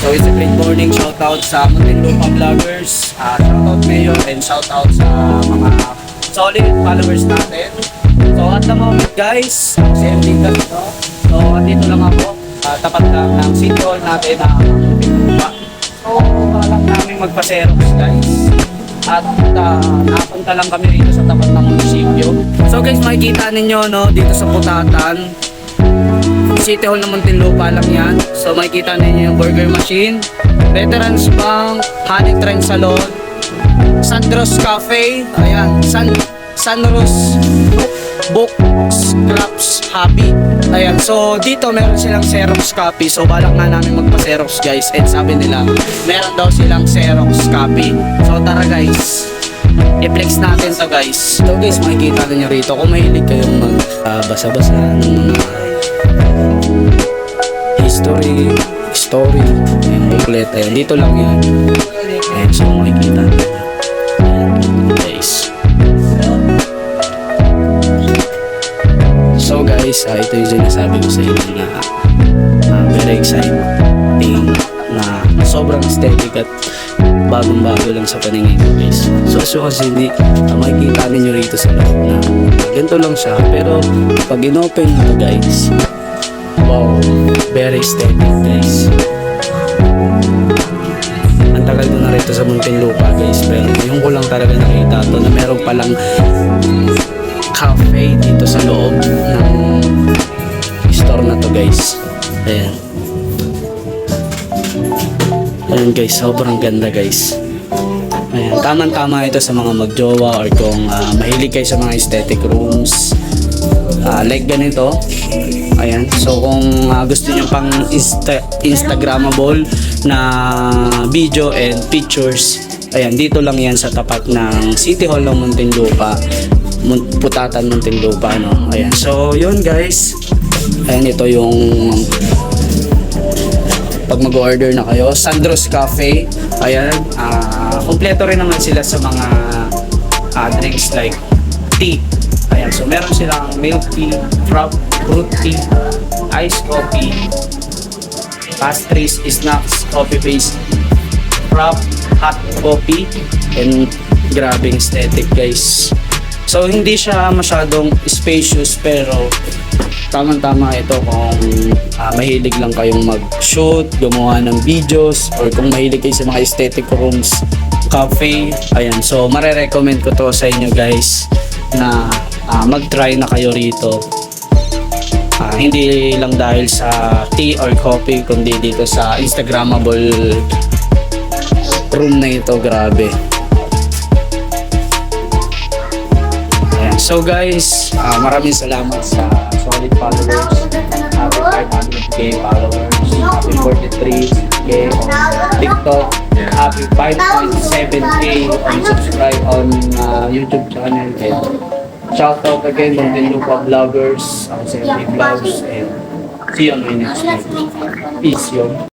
So it's a great morning. Shoutout sa Muntinlupa Vloggers. Uh, shoutout Mayor and shoutout sa mga solid followers natin. So at the moment guys, si MD Calino. So andito lang ako. ah, tapat lang ng city hall natin na Muntinlupa. So balak namin magpa-xerox guys. At uh, napunta lang kami rito sa tapat ng munisipyo. So guys, makikita ninyo no, dito sa Putatan, City Hall ng Muntinlupa lang yan. So makikita ninyo yung burger machine, Veterans Bank, Honey Trend Salon, Sandros Cafe, ayan, San Sanros Book Scraps Hobby. Ayan, so dito meron silang Xerox copy. So balak nga namin magpa-Xerox guys. And sabi nila, meron daw silang Xerox copy. So tara guys, i-flex natin to guys. So guys, makikita ninyo rito kung mahilig kayong magbasa-basa ng mga history, story, booklet. Ayan, dito lang yan. Ayan, so makikita guys. So guys, ah, ito yung sinasabi ko sa inyo na ah, very exciting na sobrang aesthetic at bagong-bago lang sa paningin ko guys. So can see, hindi, ah, makikita ninyo rito sa loob na ganito lang siya. Pero pag in-open mo guys, wow, very aesthetic guys. Ang tagal ko na rito sa Muntinlupa guys, pero ngayon ko lang talaga nakita to na meron palang cafe dito sa loob ng store na to guys. Ayan. Ayan guys, sobrang ganda guys. Ayan, tamang-tama ito sa mga magjowa or kung ah, mahilig kayo sa mga aesthetic rooms. Ah, like ganito. Ayan. So kung ah, gusto niyo pang insta- Instagrammable na video and pictures, ayan, dito lang yan sa tapat ng City Hall ng Muntinlupa. Mun- Putatan Muntinlupa, no? Ayan. So, yun guys. Ayan, ito yung pag mag-order na kayo. Sandros Cafe. Ayan. ah kompleto rin naman sila sa mga ah, drinks like tea. Ayan. So, meron silang milk tea, frap, fruit tea, iced coffee, pastries, snacks, coffee based frap, hot coffee, and grabing aesthetic guys. So, hindi siya masyadong spacious pero tamang-tama ito kung ah, mahilig lang kayong mag-shoot, gumawa ng videos, or kung mahilig kayo sa mga aesthetic rooms, cafe. Ayan, so marerecommend ko to sa inyo guys na ah, mag-try na kayo rito. Ah, hindi lang dahil sa tea or coffee, kundi dito sa Instagrammable room na ito, grabe. Ayan. So guys, ah, maraming salamat sa solid followers. Happy 500k followers. Happy 43k on TikTok. Happy 5.7k on subscribe on ah, YouTube channel. And shout out again from the Lupa Vloggers. Ako sa MD Vlogs. And see you on my next video. Peace yun.